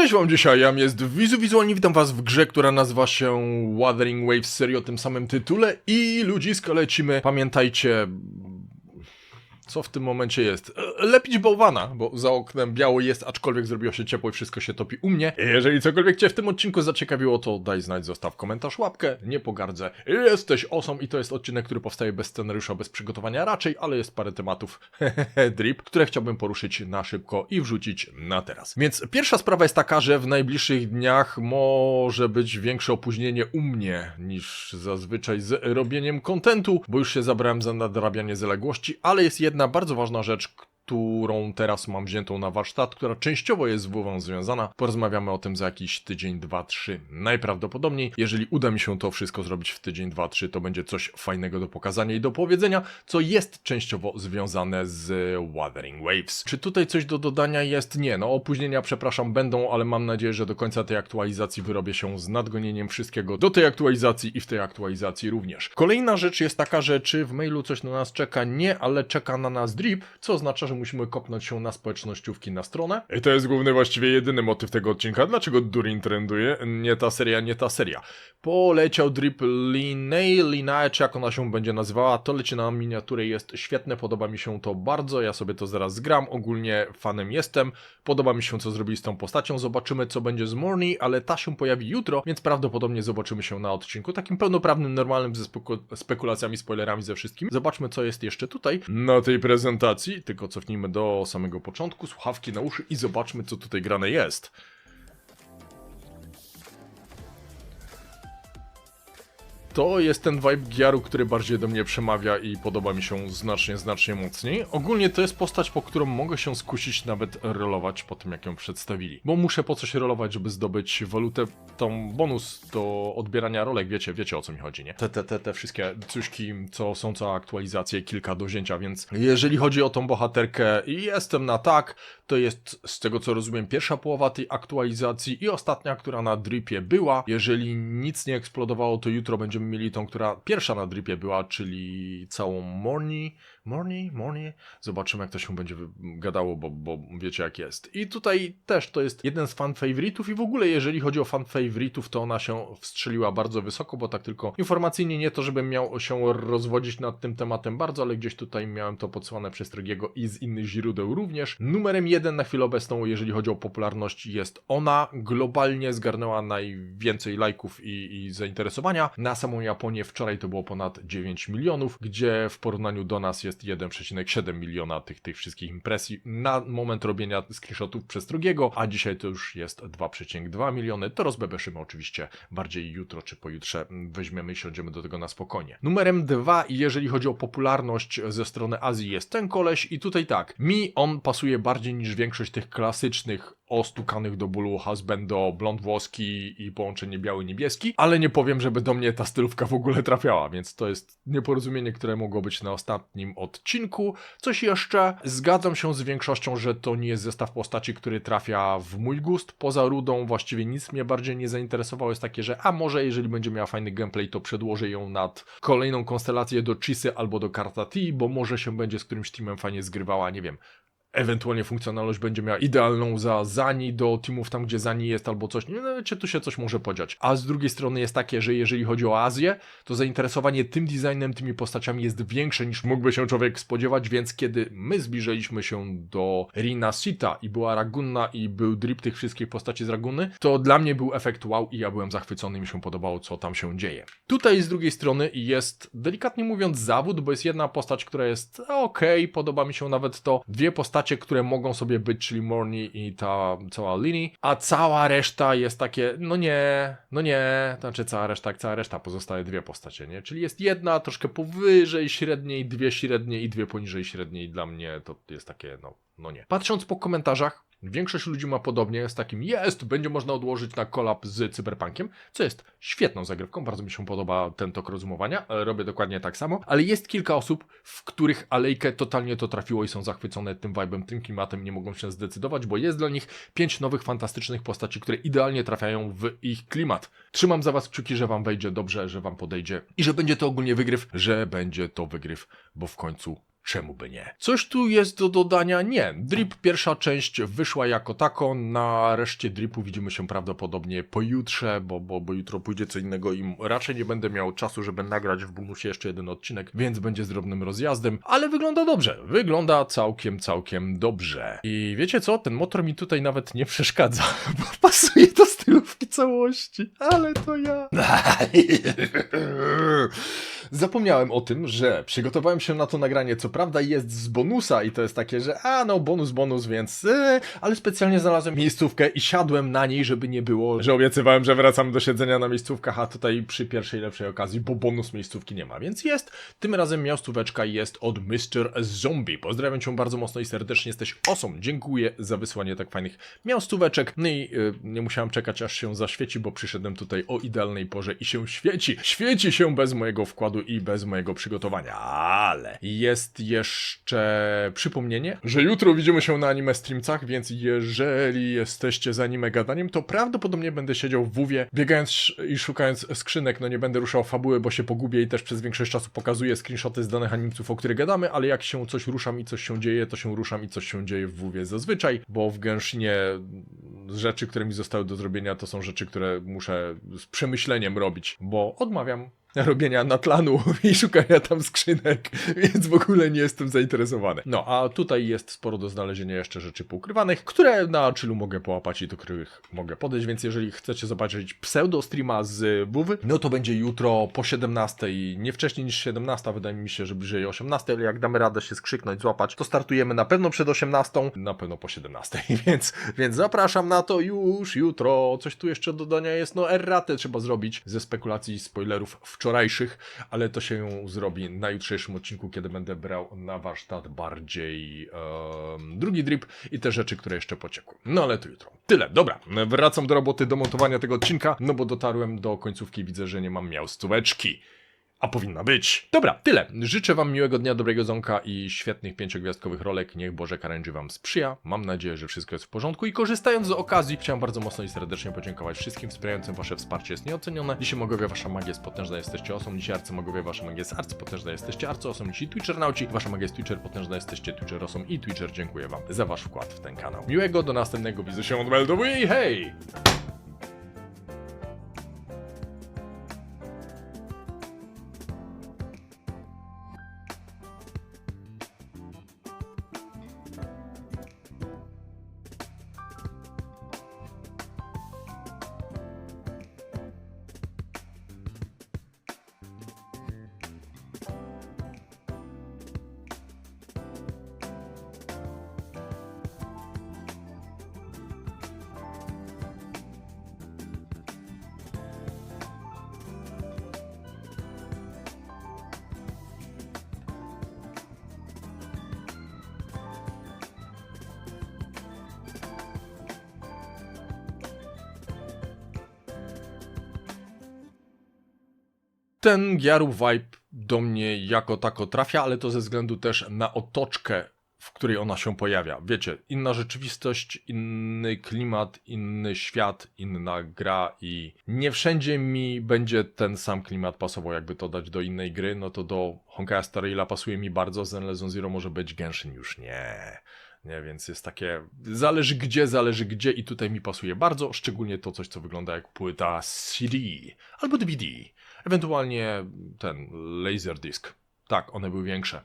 Cześć wam dzisiaj, jam jest Wizu Wizualnie, witam was w grze, która nazywa się Wuthering Waves, serii o tym samym tytule i ludziska lecimy. Pamiętajcie, co w tym momencie jest. E, Lepić bałwana, bo za oknem biało jest, aczkolwiek zrobiło się ciepło i wszystko się topi u mnie. Jeżeli cokolwiek cię w tym odcinku zaciekawiło, to daj znać, zostaw komentarz, łapkę, nie pogardzę. Jesteś osą i to jest odcinek, który powstaje bez scenariusza, bez przygotowania raczej, ale jest parę tematów, drip, które chciałbym poruszyć na szybko i wrzucić na teraz. Więc pierwsza sprawa jest taka, że w najbliższych dniach może być większe opóźnienie u mnie niż zazwyczaj z robieniem kontentu, bo już się zabrałem za nadrabianie zaległości, ale jest jedna bardzo ważna rzecz, którą teraz mam wziętą na warsztat, która częściowo jest z WoWą związana. Porozmawiamy o tym za jakiś tydzień, dwa, trzy. Najprawdopodobniej, jeżeli uda mi się to wszystko zrobić w tydzień, dwa, trzy, to będzie coś fajnego do pokazania i do powiedzenia, co jest częściowo związane z Wuthering Waves. Czy tutaj coś do dodania jest? Nie, no opóźnienia, przepraszam, będą, ale mam nadzieję, że do końca tej aktualizacji wyrobię się z nadgonieniem wszystkiego do tej aktualizacji i w tej aktualizacji również. Kolejna rzecz jest taka, że czy w mailu coś na nas czeka? Nie, ale czeka na nas drip, co oznacza, że musimy kopnąć się na społecznościówki na stronę. I to jest główny, właściwie jedyny motyw tego odcinka. Dlaczego Durin trenduje? Nie ta seria, nie ta seria. Poleciał drip Linnea, Linnea, czy jak ona się będzie nazywała, to leci na miniaturę, jest świetne, podoba mi się to bardzo, ja sobie to zaraz zgram, ogólnie fanem jestem, podoba mi się co zrobili z tą postacią, zobaczymy co będzie z Morny, ale ta się pojawi jutro, więc prawdopodobnie zobaczymy się na odcinku, takim pełnoprawnym, normalnym, ze speku- spekulacjami, spoilerami, ze wszystkim. Zobaczmy co jest jeszcze tutaj na tej prezentacji, tylko cofnijmy do samego początku, słuchawki na uszy i zobaczmy co tutaj grane jest. To jest ten vibe Giaru, który bardziej do mnie przemawia i podoba mi się znacznie, znacznie mocniej. Ogólnie to jest postać, po którą mogę się skusić nawet rolować po tym, jak ją przedstawili. Bo muszę po coś rolować, żeby zdobyć walutę, tą bonus do odbierania rolek, wiecie, wiecie o co mi chodzi, nie? Te, te, te, te wszystkie cuśki, co są co aktualizacje, kilka do wzięcia, więc jeżeli chodzi o tą bohaterkę i jestem na tak, to jest z tego co rozumiem pierwsza połowa tej aktualizacji i ostatnia, która na dripie była. Jeżeli nic nie eksplodowało, to jutro będziemy mieli tą, która pierwsza na dripie była, czyli całą Morni. Morni? Morni? Zobaczymy jak to się będzie gadało, bo, bo wiecie jak jest. I tutaj też to jest jeden z fan faworitów i w ogóle jeżeli chodzi o fan favoritów, to ona się wstrzeliła bardzo wysoko, bo tak tylko informacyjnie nie to, żebym miał się rozwodzić nad tym tematem bardzo, ale gdzieś tutaj miałem to podsyłane przez Tregiego i z innych źródeł również. Numerem jeden na chwilę obecną, jeżeli chodzi o popularność, jest ona. Globalnie zgarnęła najwięcej lajków i, i zainteresowania. Na samą Japonię wczoraj to było ponad 9 milionów, gdzie w porównaniu do nas jest 1,7 miliona tych, tych wszystkich impresji na moment robienia screenshotów przez drugiego, a dzisiaj to już jest 2,2 miliony. To rozbebeszymy oczywiście bardziej jutro czy pojutrze. Weźmiemy i siądziemy do tego na spokojnie. Numerem dwa, jeżeli chodzi o popularność ze strony Azji, jest ten koleś i tutaj tak, mi on pasuje bardziej niż większość tych klasycznych ostukanych do bólu husbando, blond włoski i połączenie biały-niebieski, ale nie powiem, żeby do mnie ta stylówka w ogóle trafiała, więc to jest nieporozumienie, które mogło być na ostatnim odcinku. Coś jeszcze, zgadzam się z większością, że to nie jest zestaw postaci, który trafia w mój gust. Poza Rudą właściwie nic mnie bardziej nie zainteresowało, jest takie, że a może jeżeli będzie miała fajny gameplay, to przedłożę ją nad kolejną konstelację do Chisy albo do Karta T, bo może się będzie z którymś teamem fajnie zgrywała, nie wiem, ewentualnie funkcjonalność będzie miała idealną za Zani do teamów tam, gdzie Zani jest albo coś. Nie no, wiecie, tu się coś może podziać. A z drugiej strony jest takie, że jeżeli chodzi o Azję, to zainteresowanie tym designem, tymi postaciami jest większe niż mógłby się człowiek spodziewać, więc kiedy my zbliżyliśmy się do Rina Sita i była Ragunna i był drip tych wszystkich postaci z Raguny, to dla mnie był efekt wow i ja byłem zachwycony i mi się podobało, co tam się dzieje. Tutaj z drugiej strony jest, delikatnie mówiąc, zawód, bo jest jedna postać, która jest okej, podoba mi się nawet to, dwie postacie, które mogą sobie być, czyli Morny i ta cała Lini, a cała reszta jest takie, no nie, no nie, znaczy cała reszta, cała reszta, pozostałe dwie postacie, nie? Czyli jest jedna troszkę powyżej średniej, dwie średnie i dwie poniżej średniej, dla mnie to jest takie, no, no nie. Patrząc po komentarzach, Większość ludzi ma podobnie, z takim jest, będzie można odłożyć na kolab z Cyberpunkiem, co jest świetną zagrywką, bardzo mi się podoba ten tok rozumowania, e, robię dokładnie tak samo, ale jest kilka osób, w których alejkę totalnie to trafiło i są zachwycone tym vibem, tym klimatem, nie mogą się zdecydować, bo jest dla nich pięć nowych, fantastycznych postaci, które idealnie trafiają w ich klimat. Trzymam za was kciuki, że wam wejdzie dobrze, że wam podejdzie i że będzie to ogólnie wygryw, że będzie to wygryw, bo w końcu czemu by nie? Coś tu jest do dodania? Nie. Drip pierwsza część wyszła jako tako, na reszcie dripu widzimy się prawdopodobnie pojutrze, bo, bo, bo jutro pójdzie co innego i raczej nie będę miał czasu, żeby nagrać w bonusie jeszcze jeden odcinek, więc będzie z drobnym rozjazdem, ale wygląda dobrze. Wygląda całkiem, całkiem dobrze. I wiecie co? Ten motor mi tutaj nawet nie przeszkadza, bo pasuje do stylówki całości, ale to ja. Zapomniałem o tym, że przygotowałem się na to nagranie, co prawda jest z bonusa i to jest takie, że a no bonus, bonus, więc yy, ale specjalnie znalazłem miejscówkę i siadłem na niej, żeby nie było, że obiecywałem, że wracam do siedzenia na miejscówkach, a tutaj przy pierwszej lepszej okazji, bo bonus miejscówki nie ma, więc jest. Tym razem miejscóweczka jest od Mr. Zombie. Pozdrawiam cię bardzo mocno i serdecznie, jesteś osom. Dziękuję za wysłanie tak fajnych miastóweczek. No i yy, nie musiałem czekać aż się zaświeci, bo przyszedłem tutaj o idealnej porze i się świeci. Świeci się bez mojego wkładu i bez mojego przygotowania, ale jest jeszcze przypomnienie, że jutro widzimy się na anime streamcach, więc jeżeli jesteście za anime gadaniem, to prawdopodobnie będę siedział w WUWie, biegając i szukając skrzynek, no nie będę ruszał fabuły, bo się pogubię i też przez większość czasu pokazuję screenshoty z danych animców, o których gadamy, ale jak się coś ruszam i coś się dzieje, to się ruszam i coś się dzieje w WUWie zazwyczaj, bo w Genshinie rzeczy, które mi zostały do zrobienia, to są rzeczy, które muszę z przemyśleniem robić, bo odmawiam robienia natlanu i szukania tam skrzynek, więc w ogóle nie jestem zainteresowany. No, a tutaj jest sporo do znalezienia jeszcze rzeczy poukrywanych, które na chillu mogę połapać i do których mogę podejść, więc jeżeli chcecie zobaczyć pseudo streama z WW, no to będzie jutro po 17, nie wcześniej niż 17, wydaje mi się, że bliżej 18, ale jak damy radę się skrzyknąć, złapać, to startujemy na pewno przed 18, na pewno po 17, więc, więc zapraszam na to już jutro. Coś tu jeszcze do dodania jest, no erratę trzeba zrobić ze spekulacji spoilerów wczorajszych, ale to się zrobi na jutrzejszym odcinku, kiedy będę brał na warsztat bardziej em, drugi drip i te rzeczy, które jeszcze pociekły. No ale to jutro. Tyle, dobra. Wracam do roboty, do montowania tego odcinka, no bo dotarłem do końcówki i widzę, że nie mam miastóweczki. A powinna być. Dobra, tyle. Życzę Wam miłego dnia, dobrego zonka i świetnych pięciogwiazdkowych rolek. Niech Boże Karęży Wam sprzyja. Mam nadzieję, że wszystko jest w porządku. I korzystając z okazji, chciałem bardzo mocno i serdecznie podziękować wszystkim wspierającym. Wasze wsparcie jest nieocenione. Dzisiaj Mogowie, Wasza magia jest potężna, jesteście osą. Dzisiaj Arcymogowie, Wasza magia jest arcypotężna, jesteście arcyosom. Dzisiaj Twitchernauci, Wasza magia jest Twitcher potężna, jesteście Twitcherosom i Twitcher. Dziękuję Wam za Wasz wkład w ten kanał. Miłego, do następnego. Widzę się od Meldoway. Hej! Ten Gyaru vibe do mnie jako tako trafia, ale to ze względu też na otoczkę, w której ona się pojawia. Wiecie, inna rzeczywistość, inny klimat, inny świat, inna gra i nie wszędzie mi będzie ten sam klimat pasował, jakby to dać do innej gry, no to do Honkaja Star pasuje mi bardzo, Zenless Zero może być, Genshin już nie. Nie, więc jest takie, zależy gdzie, zależy gdzie i tutaj mi pasuje bardzo, szczególnie to coś, co wygląda jak płyta CD albo DVD, ewentualnie ten Laserdisc. Tak, one były większe.